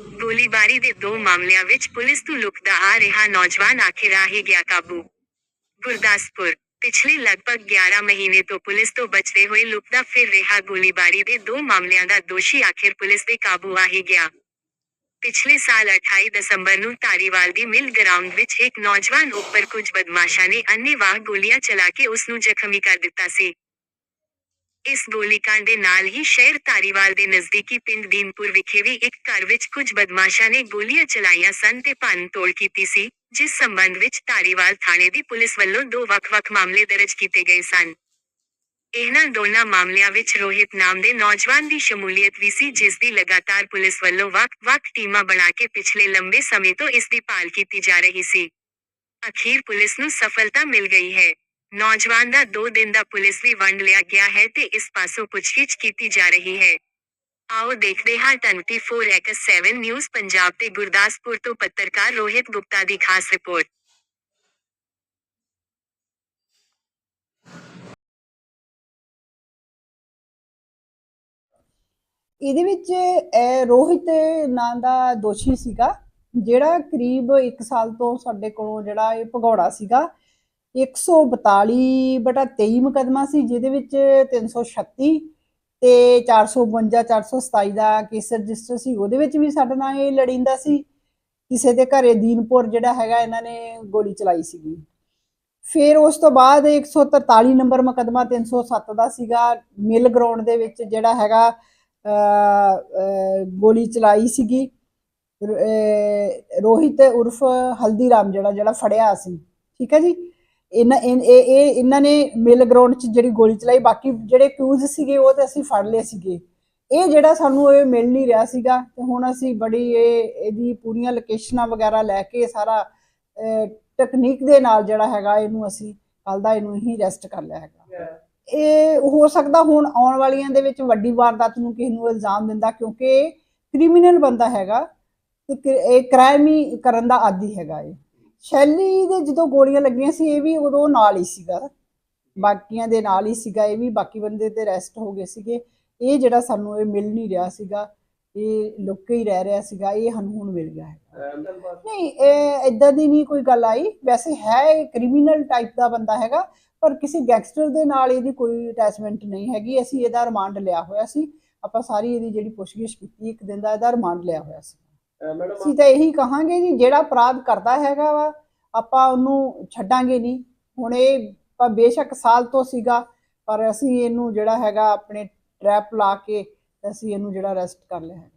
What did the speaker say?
ਗੋਲੀਬਾਰੀ ਦੇ ਦੋ ਮਾਮਲਿਆਂ ਵਿੱਚ ਪੁਲਿਸ ਤੋਂ ਲੁਕਦਾ ਆ ਰਿਹਾ ਨੌਜਵਾਨ ਆਖਿਰ ਆ ਹੀ ਗਿਆ ਕਾਬੂ। ਗੁਰਦਾਸਪੁਰ, ਪਿਛਲੇ ਲਗਭਗ 11 ਮਹੀਨੇ ਤੋਂ ਪੁਲਿਸ ਤੋਂ ਬਚਦੇ ਹੋਏ ਲੁਕਦਾ ਫਿਰ ਰਿਹਾ ਗੋਲੀਬਾਰੀ ਦੇ ਦੋ ਮਾਮਲਿਆਂ ਦਾ ਦੋਸ਼ੀ ਆਖਿਰ ਪੁਲਿਸ ਦੇ ਕਾਬੂ ਆ ਹੀ ਗਿਆ। ਪਿਛਲੇ ਸਾਲ 28 ਦਸੰਬਰ ਨੂੰ ਧਾਰੀਵਾਲ ਦੀ ਮਿਲ ਗਰਾਊਂਡ ਵਿੱਚ ਇੱਕ ਨੌਜਵਾਨ ਉੱਪਰ ਕੁਝ ਬਦਮਾਸ਼ਾਂ ਨੇ ਅੰਨ੍ਹੇਵਾਹ ਗੋਲੀਆਂ ਚਲਾ ਕੇ ਉਸ ਨੂੰ ਜ਼ਖਮੀ ਕਰ ਦਿੱਤਾ ਸੀ। ਇਸ ਗੋਲੀकांड ਦੇ ਨਾਲ ਹੀ ਸ਼ਹਿਰ ਧਾਰੀਵਾਲ ਦੇ ਨਜ਼ਦੀਕੀ ਪਿੰਡ ਦੀਨਪੁਰ ਵਿਖੇ ਵੀ ਇੱਕ ਘਰ ਵਿੱਚ ਕੁਝ ਬਦਮਾਸ਼ਾਂ ਨੇ ਗੋਲੀਆਂ ਚਲਾਈਆਂ ਸਨ ਤੇ ਭੰਨ ਕੀਤੀ ਸੀ, ਜਿਸ ਸੰਬੰਧ ਵਿੱਚ ਧਾਰੀਵਾਲ ਥਾਣੇ ਦੀ ਪੁਲਿਸ ਵੱਲੋਂ ਦੋ ਵੱਖ-ਵੱਖ ਮਾਮਲੇ ਦਰਜ ਕੀਤੇ ਗਏ ਸਨ। ਇਹਨਾਂ ਦੋਨਾਂ ਮਾਮਲਿਆਂ ਵਿੱਚ ਰੋਹਿਤ ਨਾਮ ਦੇ ਨੌਜਵਾਨ ਦੀ ਸ਼ਮੂਲੀਅਤ ਵੀ ਸੀ, ਜਿਸ ਦੀ ਲਗਾਤਾਰ ਪੁਲਿਸ ਵੱਲੋਂ ਵੱਖ-ਵੱਖ ਟੀਮਾਂ ਬਣਾ ਕੇ ਪਿਛਲੇ ਲੰਬੇ ਸਮੇਂ ਤੋਂ ਇਸ ਦੀ ਭਾਲ ਕੀਤੀ ਜਾ ਰਹੀ ਸੀ। ਅਖੀਰ ਪੁਲਿਸ ਨੂੰ ਸਫਲਤਾ ਮਿਲ ਗਈ ਹੈ। ਨੌਜਵਾਨ ਦਾ 2 ਦਿਨ ਦਾ ਪੁਲਿਸ ਵੀ ਵੰਡ ਲਿਆ ਗਿਆ ਹੈ ਤੇ ਇਸ ਪਾਸੋਂ ਪੁੱਛਗਿੱਛ ਕੀਤੀ ਜਾ ਰਹੀ ਹੈ। ਆਓ ਦੇਖਦੇ ਹਾਂ 24x7 ਨਿਊਜ਼ ਪੰਜਾਬ ਤੇ ਗੁਰਦਾਸਪੁਰ ਤੋਂ ਪੱਤਰਕਾਰ ਰੋਹਿਤ ਗੁਪਤਾ ਦੀ ਖਾਸ ਰਿਪੋਰਟ। ਇਹਦੇ ਵਿੱਚ ਰੋਹਿਤ ਨਾਂ ਦਾ ਦੋਸ਼ੀ ਸੀਗਾ, ਜਿਹੜਾ ਕਰੀਬ 1 ਸਾਲ ਤੋਂ ਸਾਡੇ ਕੋਲੋਂ ਜਿਹੜਾ ਇਹ ਭਗੌੜਾ ਸੀਗਾ 142 ਬਟਾ 23 ਮੁਕਦਮਾ ਸੀ, ਜਿਹਦੇ ਵਿੱਚ 336 ਤੇ 452 427 ਦਾ ਕੇਸ ਰਜਿਸਟਰ ਸੀ। ਉਹਦੇ ਵਿੱਚ ਵੀ ਸਾਡਾ ਨਾਂ ਇਹ ਲੜਿੰਦਾ ਸੀ। ਕਿਸੇ ਦੇ ਘਰੇ ਦੀਨਪੁਰ ਜਿਹੜਾ ਹੈਗਾ, ਇਹਨਾਂ ਨੇ ਗੋਲੀ ਚਲਾਈ ਸੀਗੀ। ਫਿਰ ਉਸ ਤੋਂ ਬਾਅਦ 143 ਨੰਬਰ ਮੁਕਦਮਾ 307 ਦਾ ਸੀਗਾ। ਮਿਲ ਗਰਾਊਂਡ ਦੇ ਵਿੱਚ ਜਿਹੜਾ ਹੈਗਾ ਗੋਲੀ ਚਲਾਈ ਸੀਗੀ। ਰੋਹਿਤ ਉਰਫ ਹਲਦੀਰਾਮ ਜਿਹੜਾ ਜਿਹੜਾ ਫੜਿਆ ਸੀ। ਠੀਕ ਹੈ ਜੀ? ਇਹਨਾਂ ਇਹ ਇਹ- ਇਹ ਇਹਨਾਂ ਨੇ ਮਿਲ ਗਰਾਊਂਡ 'ਚ ਜਿਹੜੀ ਗੋਲੀ ਚਲਾਈ ਬਾਕੀ ਜਿਹੜੇ ਕਿਊਜ਼ ਸੀਗੇ ਉਹ ਤੇ ਅਸੀਂ ਫੜ ਲਏ ਸੀਗੇ। ਇਹ ਜਿਹੜਾ ਸਾਨੂੰ ਇਹ ਮਿਲ ਨਹੀਂ ਰਿਹਾ ਸੀਗਾ ਤੇ ਹੁਣ ਅਸੀਂ ਬੜੀ ਇਹ ਇਹਦੀ ਪੂਰੀਆਂ ਲੋਕੇਸ਼ਨਾਂ ਵਗੈਰਾ ਲੈ ਕੇ ਸਾਰਾ ਟੈਕਨੀਕ ਦੇ ਨਾਲ ਜਿਹੜਾ ਹੈਗਾ ਇਹਨੂੰ ਅਸੀਂ ਕੱਲ ਦਾ ਇਹਨੂੰ ਹੀ ਰੈਸਟ ਕਰ ਲਿਆ ਹੈਗਾ। ਇਹ ਹੋ ਸਕਦਾ ਹੁਣ ਆਉਣ ਵਾਲੀਆਂ ਦੇ ਵਿੱਚ ਵੱਡੀ ਵਾਰਦਾਤ ਨੂੰ ਕਿਸੇ ਨੂੰ ਇਲਜ਼ਾਮ ਦਿੰਦਾ ਕਿਉਂਕਿ ਕ੍ਰਿਮੀਨਲ ਬੰਦਾ ਹੈਗਾ ਤੇ ਇਹ ਕ੍ਰਾਈਮ ਹੀ ਕਰਨ ਦਾ ਆਦੀ ਹੈਗਾ ਇਹ। ਸ਼ੈਲੀ ਦੇ ਜਦੋਂ ਗੋਲੀਆਂ ਲੱਗੀਆਂ ਸੀ ਇਹ ਵੀ ਉਦੋਂ ਨਾਲ ਹੀ ਸੀਗਾ। ਬਾਕੀਆਂ ਦੇ ਨਾਲ ਹੀ ਸੀਗਾ ਇਹ ਵੀ ਬਾਕੀ ਬੰਦੇ ਤੇ ਰੈਸਟ ਹੋ ਗਏ ਸੀਗੇ। ਇਹ ਜਿਹੜਾ ਸਾਨੂੰ ਇਹ ਮਿਲ ਨਹੀਂ ਰਿਹਾ ਸੀਗਾ ਇਹ ਲੁੱਕੇ ਹੀ ਰਹਿ ਰਿਹਾ ਸੀਗਾ ਇਹ ਸਾਨੂੰ ਹੁਣ ਮਿਲ ਗਿਆ ਹੈ ਨਹੀਂ ਇਹ ਇਦਾਂ ਦੀ ਨਹੀਂ ਕੋਈ ਗੱਲ ਆਈ। ਵੈਸੇ ਹੈ ਇਹ ਕ੍ਰਿਮੀਨਲ ਟਾਈਪ ਦਾ ਬੰਦਾ ਹੈਗਾ ਪਰ ਕਿਸੇ ਗੈਂਗਸਟਰ ਦੇ ਨਾਲ ਇਹਦੀ ਕੋਈ ਅਟੈਚਮੈਂਟ ਨਹੀਂ ਹੈਗੀ। ਅਸੀਂ ਇਹਦਾ ਰਿਮਾਂਡ ਲਿਆ ਹੋਇਆ ਸੀ। ਆਪਾਂ ਸਾਰੀ ਇਹਦੀ ਜਿਹੜੀ ਪੁੱਛਗਿੱਛ ਕੀਤੀ ਇੱਕ ਦਿਨ ਦਾ ਇਹਦਾ ਰਿਮਾਂਡ ਲਿਆ ਹੋਇਆ ਸੀ। ਅਸੀਂ ਤਾਂ ਇਹੀ ਕਹਾਂਗੇ ਜੀ, ਜਿਹੜਾ ਅਪਰਾਧ ਕਰਦਾ ਹੈਗਾ ਵਾ, ਆਪਾਂ ਉਹਨੂੰ ਛੱਡਾਂਗੇ ਨਹੀਂ। ਹੁਣ ਇਹ ਪ- ਬੇਸ਼ੱਕ ਸਾਲ ਤੋਂ ਸੀਗਾ, ਪਰ ਅਸੀਂ ਇਹਨੂੰ ਜਿਹੜਾ ਹੈਗਾ, ਆਪਣੇ ਟਰੈਪ ਲਾ ਕੇ ਅਸੀਂ ਇਹਨੂੰ ਜਿਹੜਾ ਅਰੈਸਟ ਕਰ ਲਿਆ ਹੈ।